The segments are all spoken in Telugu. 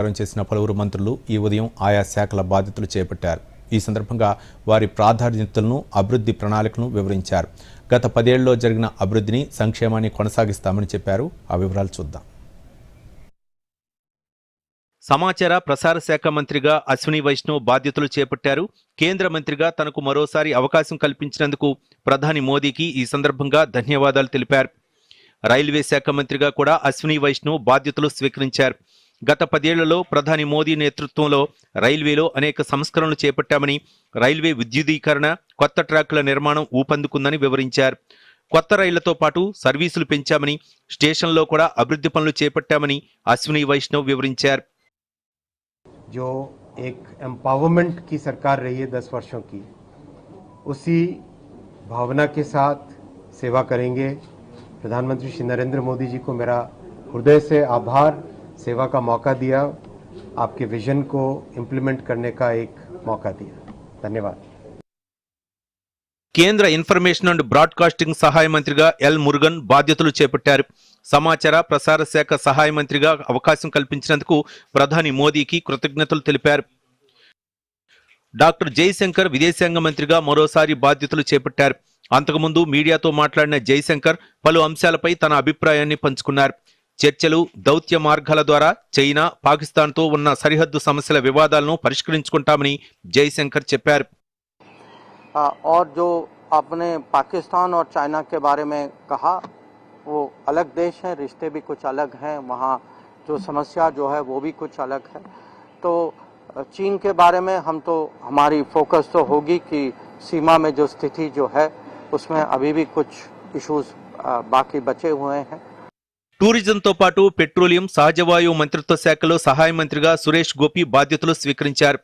ప్రచారం చేసిన పలువురు మంత్రులు ఈ ఉదయం ఆయా శాఖల బాధ్యతలు చేపట్టారు. ఈ సందర్భంగా వారి ప్రాధాన్యతలను అభివృద్ధి ప్రణాళికను వివరించారు. గత పదేళ్ళలో జరిగిన అభివృద్ధిని సంక్షేమాన్ని కొనసాగిస్తామని చెప్పారు. ఆ వివరాలు చూద్దాం. సమాచార ప్రసార శాఖ మంత్రిగా అశ్విని వైష్ణవ్ బాధ్యతలు చేపట్టారు. కేంద్ర మంత్రిగా తనకు మరోసారి అవకాశం కల్పించినందుకు ప్రధాని మోదీకి ఈ సందర్భంగా ధన్యవాదాలు తెలిపారు. రైల్వే శాఖ మంత్రిగా కూడా అశ్విని వైష్ణవ్ బాధ్యతలు స్వీకరించారు. గత పదేళ్లలో ప్రధాని మోదీ నేతృత్వంలో రైల్వేలో అనేక సంస్కరణలు చేపట్టామని రైల్వే విద్యుదీకరణ కొత్త ట్రాకుల నిర్మాణం ఊపందుకుందని వివరించారు కొత్త రైళ్లతో పాటు సర్వీసులు పెంచామని స్టేషన్లో కూడా అభివృద్ధి పనులు చేపట్టామని అశ్విని వైష్ణవ్ వివరించారు जो एक एम्पावरमेंट की सरकार रही है दस वर्षों की उसी भावना के साथ सेवा करेंगे प्रधानमंत्री श्री नरेंद्र मोदी जी को मेरा हृदय से आभार सेवा का मौका दिया आपके विजन को इम्प्लीमेंट करने का एक मौका दिया धन्यवाद కేంద్ర ఇన్ఫర్మేషన్ అండ్ బ్రాడ్కాస్టింగ్ సహాయ మంత్రిగా ఎల్ మురుగన్ బాధ్యతలు చేపట్టారు సమాచార ప్రసార శాఖ సహాయ మంత్రిగా అవకాశం కల్పించినందుకు ప్రధాని మోదీకి కృతజ్ఞతలు తెలిపారు డాక్టర్ జైశంకర్ విదేశాంగ మంత్రిగా మరోసారి బాధ్యతలు చేపట్టారు అంతకుముందు మీడియాతో మాట్లాడిన జైశంకర్ పలు అంశాలపై తన అభిప్రాయాన్ని పంచుకున్నారు చర్చలు దౌత్య మార్గాల ద్వారా చైనా పాకిస్తాన్తో ఉన్న సరిహద్దు సమస్యల వివాదాలను పరిష్కరించుకుంటామని జైశంకర్ చెప్పారు आ, और जो आपने पाकिस्तान और चाइना के बारे में कहा वो अलग देश हैं रिश्ते भी कुछ अलग हैं वहाँ जो समस्या जो है वो भी कुछ अलग है तो अ, चीन के बारे में हम तो हमारी फोकस तो होगी कि सीमा में जो स्थिति जो है उसमें अभी भी कुछ इश्यूज बाकी बचे हुए हैं టూరిజంతో పాటు పెట్రోలియం సహజవాయువు మంత్రిత్వ శాఖలో సహాయ మంత్రిగా సురేష్ గోపి బాధ్యతలు స్వీకరించారు.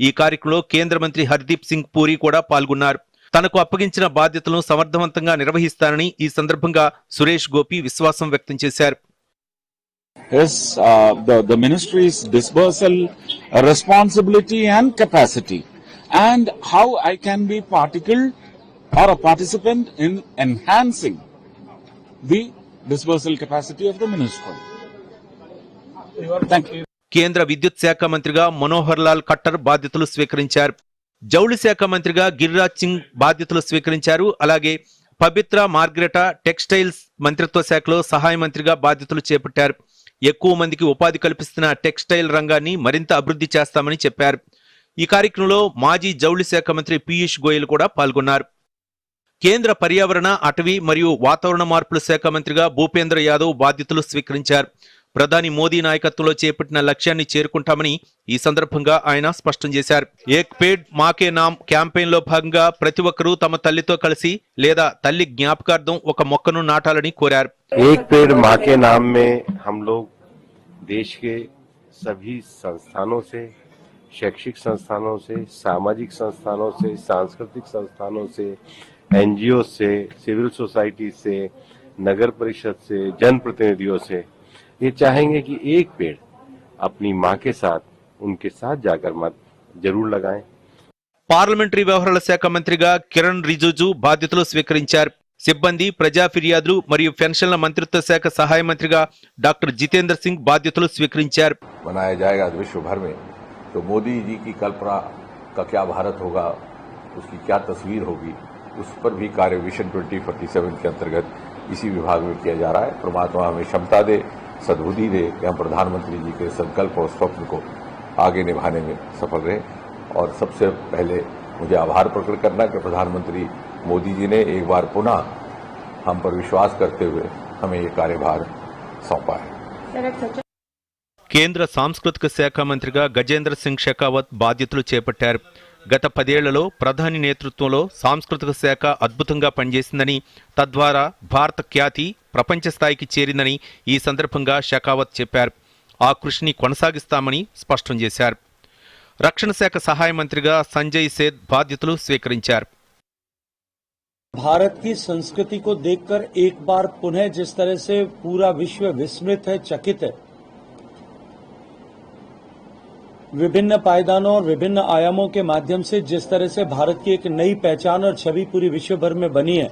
ఈ కార్యక్రమంలో కేంద్ర మంత్రి హర్దీప్ సింగ్ పూరి కూడా పాల్గొన్నారు. తనకు అప్పగించిన బాధ్యతలను సమర్థవంతంగా నిర్వహిస్తానని ఈ సందర్భంగా సురేష్ గోపి విశ్వాసం వ్యక్తం చేశారు. Yes, uh, the, the ministry's dispersal responsibility and capacity and how I can be particle or a participant in enhancing the dispersal capacity of the ministry. Thank you. కేంద్ర విద్యుత్ శాఖ మంత్రిగా మనోహర్ లాల్ ఖట్టర్ బాధ్యతలు స్వీకరించారు. జౌళి శాఖ మంత్రిగా గిరిరాజ్ సింగ్ బాధ్యతలు స్వీకరించారు. అలాగే పవిత్ర మార్గరెటా టెక్స్టైల్స్ మంత్రిత్వ శాఖలో సహాయ మంత్రిగా బాధ్యతలు చేపట్టారు. ఎక్కువ మందికి ఉపాధి కల్పిస్తున్న టెక్స్టైల్ రంగాన్ని మరింత అభివృద్ధి చేస్తామని చెప్పారు. ఈ కార్యక్రమంలో మాజీ జౌళి శాఖ మంత్రి పీయూష్ గోయల్ కూడా పాల్గొన్నారు. కేంద్ర పర్యావరణ అటవీ మరియు వాతావరణ మార్పుల శాఖ మంత్రిగా భూపేంద్ర యాదవ్ బాధ్యతలు స్వీకరించారు ప్రధాని మోదీ నాయకత్వంలో చేపట్టిన లక్ష్యాన్ని చేరుకుంటామని ఈ సందర్భంగా ఆయన స్పష్టం చేశారు ఏక్ పేడ్ మాకే నామ్ క్యాంపెయిన్ లో భాగంగా ప్రతి ఒక్కరూ తమ తల్లితో కలిసి లేదా తల్లి జ్ఞాపకార్థం ఒక మొక్కను నాటాలని కోరారు एक पेड़ माँ के नाम में हम लोग देश के सभी संस्थानों से शैक्षिक संस्थानों से सामाजिक संस्थानों से सांस्कृतिक संस्थानों से एनजीओ से सिविल सोसाइटी से नगर परिषद से जनप्रतिनिधियों से ये चाहेंगे कि एक पेड़ अपनी माँ के साथ उनके साथ जाकर मत जरूर लगाएं పార్లమెంటరీ వ్యవహారాల శాఖ మంత్రిగా కిరణ్ రిజిజు బాధ్యతలు స్వీకరించారు సిబ్బంది ప్రజా ఫిర్యాదులు మరియు పెన్షన్ల మంత్రిత్వ శాఖ సహాయ మంత్రిగా డాక్టర్ జితేంద్ర సింగ్ బాధ్యతలు స్వీకరించారు मनाया जाएगा विश्व भर में तो मोदी जी की कल्पना का क्या भारत होगा उसकी क्या तस्वीर होगी उस पर भी कार्य विशन 2047 के अंतर्गत इसी विभाग में किया जा रहा है परमात्मा हमें क्षमता दे सद्बुद्धि दे कि हम प्रधानमंत्री जी के संकल्प और स्वप्न को आगे निभाने में सफल रहे और सबसे पहले मुझे आभार प्रकट करना कि प्रधानमंत्री मोदी जी ने एक बार पुनः हम पर विश्वास करते हुए हमें ये कार्यभार सौंपा है కేంద్ర సాంస్కృతిక శాఖ మంత్రిగా గజేంద్ర సింగ్ షెకావత్ బాధ్యతలు చేపట్టారు గత పదేళ్లలో ప్రధాని నేతృత్వంలో సాంస్కృతిక శాఖ అద్భుతంగా పనిచేసిందని తద్వారా భారత ఖ్యాతి ప్రపంచ స్థాయికి చేరిందని ఈ సందర్భంగా షెకావత్ చెప్పారు ఆ కృషిని కొనసాగిస్తామని స్పష్టం చేశారు రక్షణ శాఖ సహాయ మంత్రిగా సంజయ్ సేద్ బాధ్యతలు స్వీకరించారు भारत की संस्कृति को देखकर एक बार पुनः जिस तरह से पूरा विश्व विस्मृत है चकित है विभिन्न पायदानों और विभिन्न आयामों के माध्यम से जिस तरह से भारत की एक नई पहचान और छवि पूरी विश्व भर में बनी है,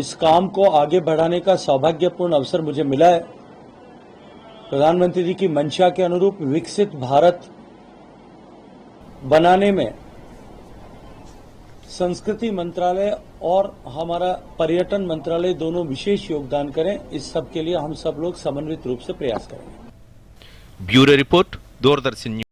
इस काम को आगे बढ़ाने का सौभाग्यपूर्ण अवसर मुझे मिला है। प्रधानमंत्री जी की मंशा के अनुरूप विकसित भारत बनाने में संस्कृति मंत्रालय और हमारा पर्यटन मंत्रालय दोनों विशेष योगदान करें। इस सब के लिए हम सब लोग समन्वित रूप से प्रयास करेंगे। Bureau report Doordarshan